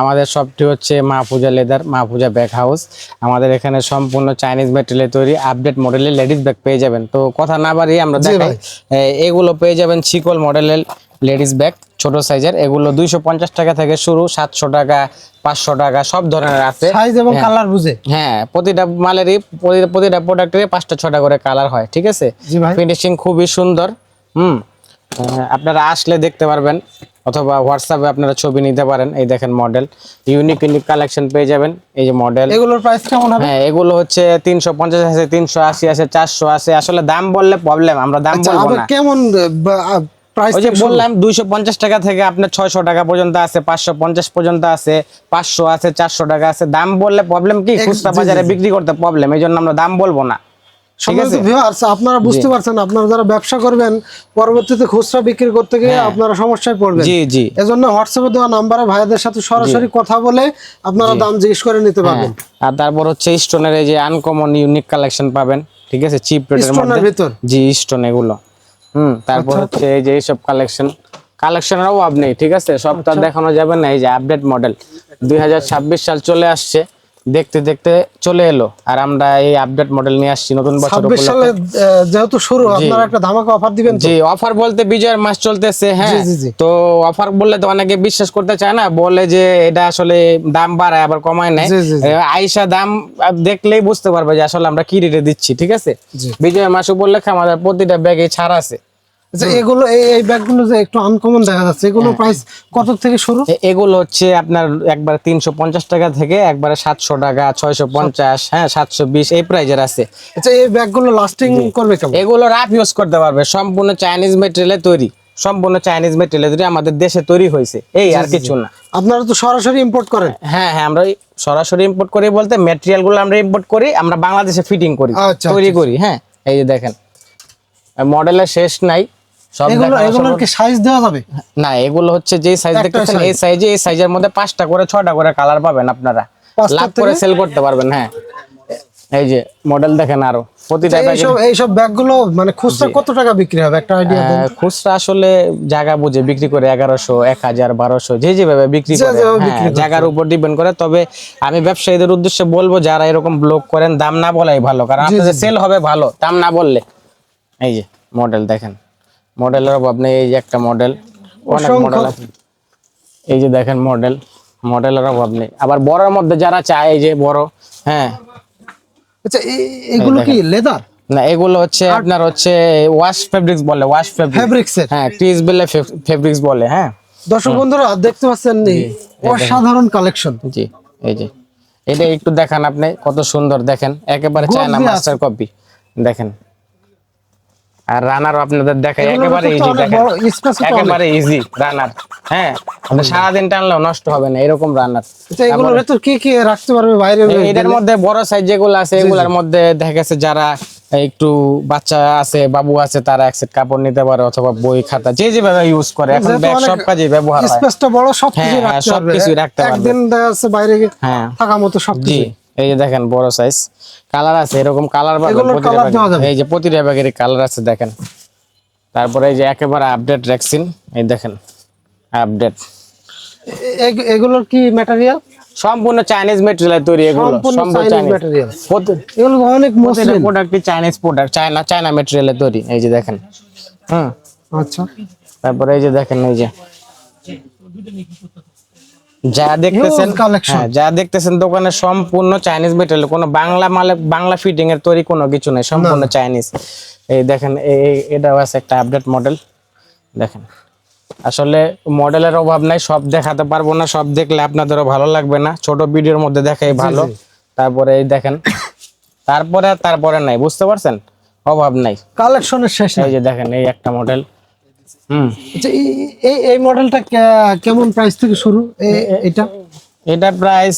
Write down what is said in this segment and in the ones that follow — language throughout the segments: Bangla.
আমাদের শপটি হচ্ছে মা পূজা লেদার মা পূজা ব্যাগ হাউস আমাদের এখানে সম্পূর্ণ চাইনিজ ম্যাটেরিয়ালে তৈরি আপডেট মডেলের লেডিস ব্যাগ পেয়ে যাবেন। তো কথা না বাড়িয়ে আমরা দেখাই এগুলো পেয়ে যাবেন চিকল মডেলের লেডিস ব্যাগ ছোট সাইজের এগুলো দুইশো পঞ্চাশ টাকা থেকে শুরু সাতশো টাকা পাঁচশো টাকা সব ধরনের আছে। সাইজ এবং কালার বুঝে। হ্যাঁ প্রতিটা মালেরই প্রতিটা প্রোডাক্টেরই পাঁচটা ছটা করে কালার হয় ঠিক আছে? ফিনিশিং খুবই সুন্দর হুম। আপনারা আসলে দেখতে পারবেন অথবা হোয়াটসঅ্যাপে আপনারা ছবি নিতে পারেন। এই দেখেন মডেল ইউনিক ইউনিক কালেকশন পেয়ে যাবেন। এই যে মডেল এগুলোর প্রাইস কেমন হবে? হ্যাঁ এগুলো হচ্ছে তিনশো পঞ্চাশ আছে তিনশো আশি আছে চারশো আছে। আসলে দাম বললে প্রবলেম আমরা দাম আচ্ছা বলব না। কেমন প্রাইস ওই যে বললাম দুইশো পঞ্চাশ টাকা থেকে আপনার ছয়শো টাকা পর্যন্ত আছে পাঁচশো পঞ্চাশ পর্যন্ত আছে পাঁচশো আছে চারশো টাকা আছে। দাম বললে প্রবলেম কি? খুচরা বাজারে বিক্রি করতে প্রবলেম এই জন্য আমরা দাম বলব না। আপনারা বুঝতে পারছেন আপনারা যারা ব্যবসা করবেন পরবর্তীতে খুচরা বিক্রি করতে গিয়ে আপনারা সমস্যায় পড়বেন। জি জি। এজন্য হোয়াটসঅ্যাপে দেওয়া নাম্বারে ভাইদের সাথে সরাসরি কথা বলে আপনারা দাম জিজ্ঞেস করে নিতে পারবেন। হ্যাঁ, আর তারপর হচ্ছে স্টোনের এই যে আনকমন ইউনিক কালেকশন পাবেন ঠিক আছে? চিপ রেটের মধ্যে। ভিতর? জি স্টোন এগুলো। হুম তারপর হচ্ছে এই যে এইসব কালেকশন কালেকশনের অভাব নেই ঠিক আছে? সব তো আর দেখানো যাবে না এই যে আপডেট মডেল দুই হাজার ছাব্বিশ সাল চলে আসছে। দেখতে দেখতে চলে এলো। আর আমরা এই আপডেট মডেল নিয়ে আসছি নতুন বছর সালে যেহেতু শুরু আপনারা একটা ধামাকা অফার দিবেন জি অফার বলতে বিজয়ের মাস চলতেছে হ্যাঁ। তো অফার বললে তো অনেকে বিশ্বাস করতে চায় না বলে যে এটা আসলে দাম বাড়ায় আবার কমায় নেয়। এ, আইসা দাম দেখলেই বুঝতে পারবে যে আসলে আমরা কি রেটে দিচ্ছি ঠিক আছে? বিজয়ের বিজয় মাস উপলক্ষে আমাদের প্রতিটা ব্যাগে ছাড় আছে। আচ্ছা এগুলো এই এই ব্যাগগুলো যে একটু আনকমন দেখা যাচ্ছে এগুলো প্রাইস কত থেকে শুরু? এগুলো হচ্ছে আপনার একবার তিনশো পঞ্চাশ টাকা থেকে একবারে সাতশো টাকা ছয়শো পঞ্চাশ হ্যাঁ সাতশো বিশ এই প্রাইজের আছে। আচ্ছা এই ব্যাগগুলো লাস্টিং করবে কেমন? এগুলো রাফ ইউজ করতে পারবে সম্পূর্ণ চাইনিজ মেটেরিয়ালে তৈরি সম্পূর্ণ চাইনিজ মেটেরিয়ালে তৈরি আমাদের দেশে তৈরি হয়েছে এই আর কিছু না। আপনারা তো সরাসরি ইম্পোর্ট করেন? হ্যাঁ হ্যাঁ আমরা সরাসরি ইম্পোর্ট করি বলতে ম্যাটেরিয়ালগুলো আমরা ইম্পোর্ট করি আমরা বাংলাদেশে ফিটিং করি আচ্ছা, তৈরি করি হ্যাঁ এই যে দেখেন। মডেলের শেষ নাই এগুলো এগুলোর কি সাইজ দেওয়া যাবে? না এগুলো হচ্ছে যে সাইজ দেখতেছেন এই সাইজে এই সাইজের মধ্যে পাঁচটা করে ছয়টা করে কালার পাবেন আপনারা। লাভ করে সেল করতে পারবেন হ্যাঁ। এই যে মডেল দেখেন আরও প্রতিটা আচ্ছা, এইসব এইসব ব্যাগগুলো মানে খুচরা কত টাকা বিক্রি হবে? একটা আইডিয়া দেন। খুচরা আসলে জায়গা বুঝে বিক্রি করে এগারোশো এক হাজার বারোশো যে যেভাবে বিক্রি করে হ্যাঁ, জায়গার উপর ডিপেন্ড করে। তবে আমি ব্যবসায়ীদের উদ্দেশ্যে বলব যারা এরকম ব্লগ করেন দাম না বলাই ভালো। কারণ আপনাদের সেল হবে ভালো দাম না বললে। এই যে মডেল দেখেন। মডেলের অভাব নেই এই যে একটা মডেল অনেক মডেল আছে। এই যে দেখেন মডেল মডেলের অভাব নেই। আবার বড়র মধ্যে যারা চায় এই যে বড় হ্যাঁ। আচ্ছা এগুলো কি লেদার? না এগুলো হচ্ছে আপনার হচ্ছে ওয়াশ ফেব্রিক্স বলে ওয়াশ ফেব্রিক ফেব্রিক্স হ্যাঁ ক্রিস বেলে ফেব্রিক্স বলে হ্যাঁ। দর্শক বন্ধুরা দেখতে পাচ্ছেন অসাধারণ কালেকশন জি এই যে। এটা একটু দেখান আপনি কত সুন্দর দেখেন। একেবারে চায়না। মাস্টার কপি দেখেন আর রানারও আপনাদের দেখাই একেবারে ইজি দেখেন। তো। একেবারে ইজি রানার। হ্যাঁ সারাদিন টানলেও নষ্ট হবে না এরকম রানার। আচ্ছা এগুলোর ভেতর কি কি রাখতে পারবে বাইরে এটার মধ্যে বড় সাইজ যেগুলো আছে এগুলোর মধ্যে দেখা গেছে যারা একটু বাচ্চা আছে বাবু আছে তারা এক সেট কাপড় নিতে পারে অথবা বই খাতা যে যেভাবে ইউজ করে। এখন ব্যাগ সব কাজে ব্যবহার হয়। স্পেসটা বড় সব কিছু হ্যাঁ, রাখতে পারবে একদিন দেখা যাচ্ছে বাইরে হ্যাঁ। থাকা মতো সব জি। এই যে দেখেন বড় সাইজ কালার আছে এরকম কালার? এই যে প্রতিটা ব্যাগের কালার আছে দেখেন। তারপরে এই যে একেবারে আপডেট রেক্সিন এই দেখেন আপডেট এগুলোর কি ম্যাটেরিয়াল সম্পূর্ণ চাইনিজ মেটেরিয়াল তৈরি এগুলো সম্পূর্ণ চাইনিজ ম্যাটেরিয়াল এগুলো অনেক প্রোডাক্টই চাইনিজ প্রোডাক্ট চায়না চায়না মেটেরিয়ালে তৈরি এই যে দেখেন। হুম। আচ্ছা। তারপরে এই যে দেখেন এই যে। যা দেখতেছেন হ্যাঁ যা দেখতেছেন দোকানে সম্পূর্ণ চাইনিজ মেটেরিয়াল কোনো বাংলা মালে বাংলা ফিটিং এর তৈরি কোনো কিছু নেই সম্পূর্ণ চাইনিজ এই দেখেন এটাও আছে একটা আপডেট মডেল দেখেন আসলে মডেলের অভাব নাই সব দেখাতে পারব না সব দেখলে আপনাদেরও ভালো লাগবে না। ছোট ভিডিওর মধ্যে দেখাই ভালো। তারপরে এই দেখেন তারপরে তারপরে নাই বুঝতে পারছেন? অভাব নাই। কালেকশনের শেষ। এই যে দেখেন এই একটা মডেল আচ্ছা এই- এই এই মডেলটা কেমন প্রাইস থেকে শুরু? এটা? এটার প্রাইস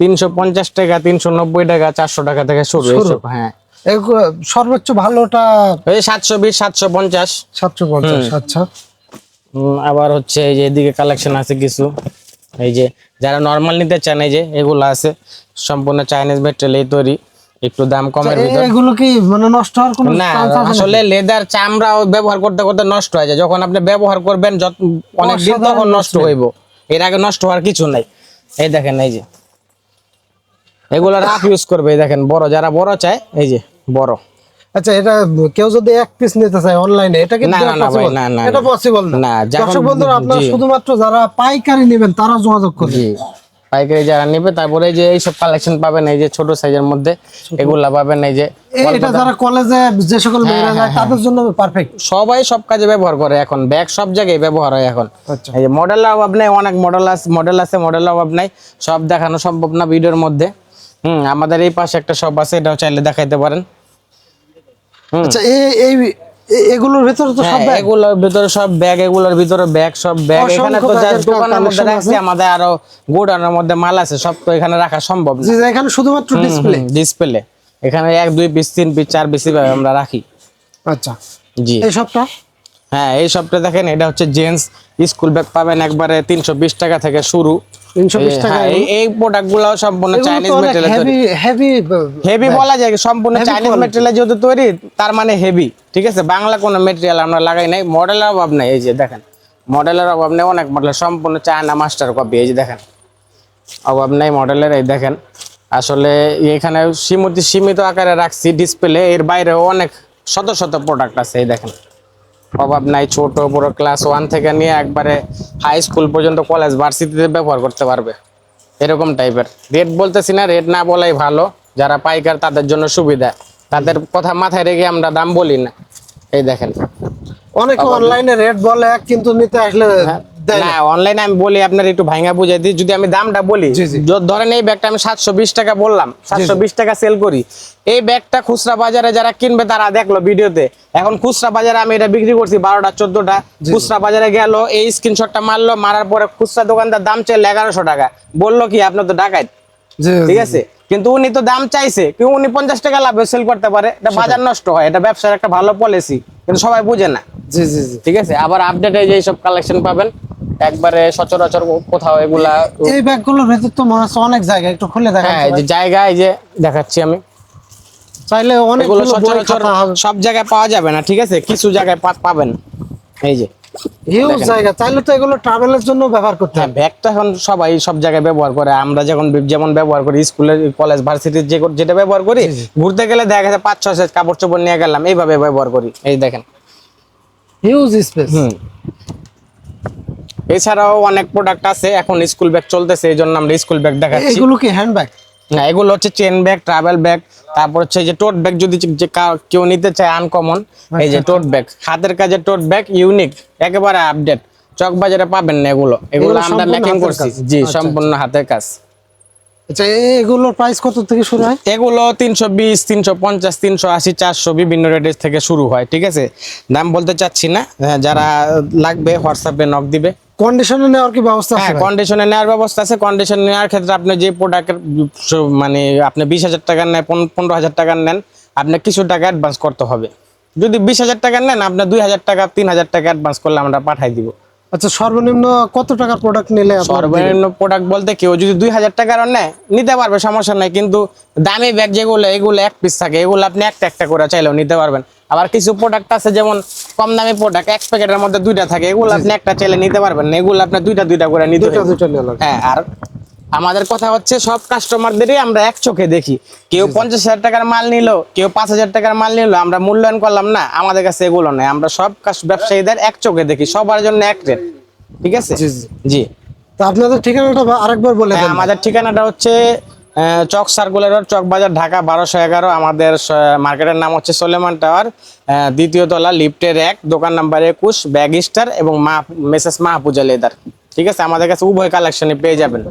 তিনশো পঞ্চাশ টাকা তিনশো নব্বই টাকা চারশো টাকা থেকে শুরু হ্যাঁ। সর্বোচ্চ ভালোটা? ওই সাতশো বিশ সাতশো পঞ্চাশ। সাতশো পঞ্চাশ আচ্ছা। আবার হচ্ছে এই যে এদিকে কালেকশন আছে কিছু। এই যে যারা নর্মাল নিতে চান এই যে এগুলো আছে। সম্পূর্ণ চাইনিজ মেটেরিয়াল তৈরি। একটু দাম কমের এ- ভিতর। এগুলো কি মানে নষ্ট হওয়ার কোনো না? আসলে লেদার চামড়াও ব্যবহার করতে করতে নষ্ট হয়ে যায়। যখন আপনি ব্যবহার করবেন যত অনেক দিন তখন নষ্ট হইব। এর আগে নষ্ট হওয়ার কিছু নাই। এই দেখেন এই যে। এগুলো রাফ ইউজ করবে এই দেখেন বড় যারা বড় চায় এই যে বড়। আচ্ছা এটা কেউ যদি এক পিস নিতে চায় অনলাইনে এটা কি না, না, না ভাই, না, না, এটা পসিবল না। দর্শক বন্ধুরা আপনারা শুধুমাত্র যারা পাইকারি নেবেন তারা যোগাযোগ করবে জি। পাইকারি যারা নিবে তারপরে এই যে এইসব কালেকশন পাবেন এই যে ছোট সাইজের মধ্যে এগুলা পাবেন এই যে এটা যারা কলেজে যে সকল হ্যাঁ, মেয়েরা যায় তাদের জন্য পারফেক্ট সবাই সব কাজে ব্যবহার করে এখন ব্যাগ সব জায়গায় ব্যবহার হয় এখন। আচ্ছা। এই যে মডেলের অভাব নেই অনেক মডেল আছে মডেল আছে মডেল অভাব নাই সব দেখানো সম্ভব না ভিডিওর মধ্যে। হুম আমাদের এই পাশে একটা শপ আছে এটাও চাইলে দেখাইতে পারেন। আচ্ছা এই এই এগুলোর ভিতরে তো সব হ্যাঁ, এগুলোর ভিতরে সব ব্যাগ এগুলোর ভিতরে ব্যাগ সব ব্যাগ এখানে তো যা দোকানের মধ্যে রাখছি আমাদের আরও গোডাউনের মধ্যে মাল আছে সব তো এখানে রাখা সম্ভব না। এখানে শুধুমাত্র ডিসপ্লে ডিসপ্লে এখানে এক দুই পিস তিন পিস চার পিস এভাবে আমরা রাখি। আচ্ছা। জি। এই সবটা? হ্যাঁ এই সবটা দেখেন এটা হচ্ছে জেন্টস স্কুল ব্যাগ পাবেন একবারে তিনশো বিশ টাকা থেকে শুরু। টাকা হ্যাঁ, এই এই সম্পূর্ণ Chinese material heavy heavy heavy বলা যায় সম্পূর্ণ চাইনিজ মেটেরিয়াল যেহেতু তৈরি তার মানে হেভি ঠিক আছে? বাংলা কোনো মেটেরিয়াল আমরা লাগাই নাই মডেলের অভাব নাই এই যে দেখেন। মডেলের অভাব নেই অনেক মডেল সম্পূর্ণ চায়না মাস্টার কপি এই যে দেখেন। অভাব নেই মডেলের এই দেখেন। আসলে এখানে সীমিত সীমিত আকারে রাখছি ডিসপ্লে এর বাইরে অনেক শত শত প্রোডাক্ট আছে এই দেখেন। অভাব নাই ছোট বড় ক্লাস ওয়ান থেকে নিয়ে একবারে হাই স্কুল পর্যন্ত কলেজ ভার্সিটিতে ব্যবহার করতে পারবে। এরকম টাইপের রেট বলতেছি না রেট না বলাই ভালো। যারা পাইকার তাদের জন্য সুবিধা। তাদের কথা মাথায় রেখে আমরা দাম বলি না। এই দেখেন। অনেকে অনলাইনে রেট বলে কিন্তু নিতে আসলে হ্যাঁ। না। অনলাইনে আমি বলি আপনার একটু ভাঙা বুঝাই দিই। যদি আমি দামটা বলি ধরেন এই ব্যাগটা আমি সাতশো বিশ টাকা বললাম সাতশো বিশ টাকা সেল করি। এই ব্যাগটা খুচরা বাজারে যারা কিনবে তারা দেখল ভিডিওতে। এখন খুচরা বাজারে আমি এটা বিক্রি করছি বারোটা চোদ্দটা। খুচরা বাজারে গেল এই স্ক্রিনশটটা মারলো মারার পরে খুচরা দোকানদার দাম চাইলো এগারোশো টাকা। বলল কি আপনার তো ডাকাত। ঠিক আছে? কিন্তু উনি তো দাম চাইছে কি উনি পঞ্চাশ টাকা লাভে সেল করতে পারে? এটা বাজার নষ্ট হয় এটা ব্যবসার একটা ভালো পলিসি কিন্তু সবাই বুঝে না। জি জি জি। ঠিক আছে? আবার আপডেটে যে সব কালেকশন পাবেন। একবারে সচরাচর কোথাও এগুলা এই ব্যাগগুলোর ভেতর তো মনে হচ্ছে অনেক জায়গা একটু খুলে দেখা হ্যাঁ যে জায়গা এই যে দেখাচ্ছি আমি। চাইলে অনেক এগুলো সচরাচর সব জায়গায় পাওয়া যাবে না ঠিক আছে? কিছু জায়গায় পাবেন। এই যে হিউজ জায়গা চাইলে তো এগুলো ট্রাভেলের জন্য ব্যবহার করতে হ্যাঁ হবে। ব্যাগ তো এখন সবাই সব জায়গায় ব্যবহার করে। আমরা যখন যেমন ব্যবহার করি স্কুলের কলেজ ভার্সিটির যে যেটা ব্যবহার করি ঘুরতে গেলে দেখা গেছে পাঁচ ছয় কাপড় চোপড় নিয়ে গেলাম এইভাবে ব্যবহার করি। এই দেখেন। হিউজ স্পেস হুম। এছাড়াও অনেক প্রোডাক্ট আছে এখন স্কুল ব্যাগ চলতেছে এই জন্য আমরা স্কুল ব্যাগ দেখাচ্ছি। এগুলো কি হ্যান্ড ব্যাগ না এগুলো হচ্ছে চেন ব্যাগ ট্রাভেল ব্যাগ তারপর হচ্ছে যে টোট ব্যাগ যদি যে কেউ নিতে চায় আনকমন এই যে টোট ব্যাগ হাতের কাজে টোট ব্যাগ ইউনিক একেবারে আপডেট চক বাজারে পাবেন না এগুলো। এগুলো আমরা মেকিং করছি। জি আচ্ছা, সম্পূর্ণ হাতের কাজ। আচ্ছা এগুলোর প্রাইস কত থেকে শুরু হয়? এগুলো তিনশো বিশ তিনশো পঞ্চাশ তিনশো আশি চারশো বিভিন্ন রেটের থেকে শুরু হয় ঠিক আছে? দাম বলতে চাচ্ছি না। হ্যাঁ, যারা লাগবে হোয়াটসঅ্যাপে নক দিবে। কন্ডিশনে নেওয়ার কি ব্যবস্থা আছে হ্যাঁ কন্ডিশনে নেওয়ার ব্যবস্থা আছে। কন্ডিশন নেওয়ার ক্ষেত্রে আপনি যে প্রোডাক্টের মানে আপনি বিশ হাজার টাকার নেন পনেরো হাজার টাকার নেন আপনি কিছু টাকা অ্যাডভান্স করতে হবে। যদি বিশ হাজার টাকার নেন আপনি দুই হাজার টাকা তিন হাজার টাকা অ্যাডভান্স করলে আমরা পাঠাই দিব। আচ্ছা সর্বনিম্ন কত টাকার প্রোডাক্ট নিলে সর্বনিম্ন প্রোডাক্ট বলতে কেউ যদি দুই হাজার টাকার নেয় নিতে পারবে সমস্যা নাই। কিন্তু দামি ব্যাগ যেগুলো এগুলো এক পিস থাকে এগুলো আপনি একটা একটা করে চাইলেও নিতে পারবেন। আবার কিছু প্রোডাক্ট আছে যেমন কম দামি প্রোডাক্ট এক প্যাকেটের মধ্যে দুইটা থাকে। এগুলো আপনি একটা চাইলে নিতে পারবেন না। এগুলো আপনি দুইটা দুইটা করে নিতে হ্যাঁ আর আমাদের কথা হচ্ছে সব কাস্টমারদেরই আমরা এক চোখে দেখি। কেউ পঞ্চাশ হাজার টাকার মাল নিল কেউ পাঁচ হাজার টাকার মাল নিল আমরা মূল্যায়ন করলাম না আমাদের কাছে এগুলো নয় আমরা সব ব্যবসায়ীদের এক চোখে দেখি সবার জন্য এক রেট। ঠিক আছে? জি, তো আপনাদের ঠিকানাটা আরেকবার বলে হ্যাঁ, আমাদের ঠিকানাটা হচ্ছে চক সার্কুলার চক বাজার, ঢাকা বারোশো এগারো। আমাদের মার্কেটের নাম হচ্ছে সোলেমান টাওয়ার দ্বিতীয় তলা লিফটের এক, দোকান নাম্বার একুশ ব্যাগ স্টার এবং মা মেসেস মাহপুজা লেদার ঠিক আছে? আমাদের কাছে উভয় কালেকশনে পেয়ে যাবেন।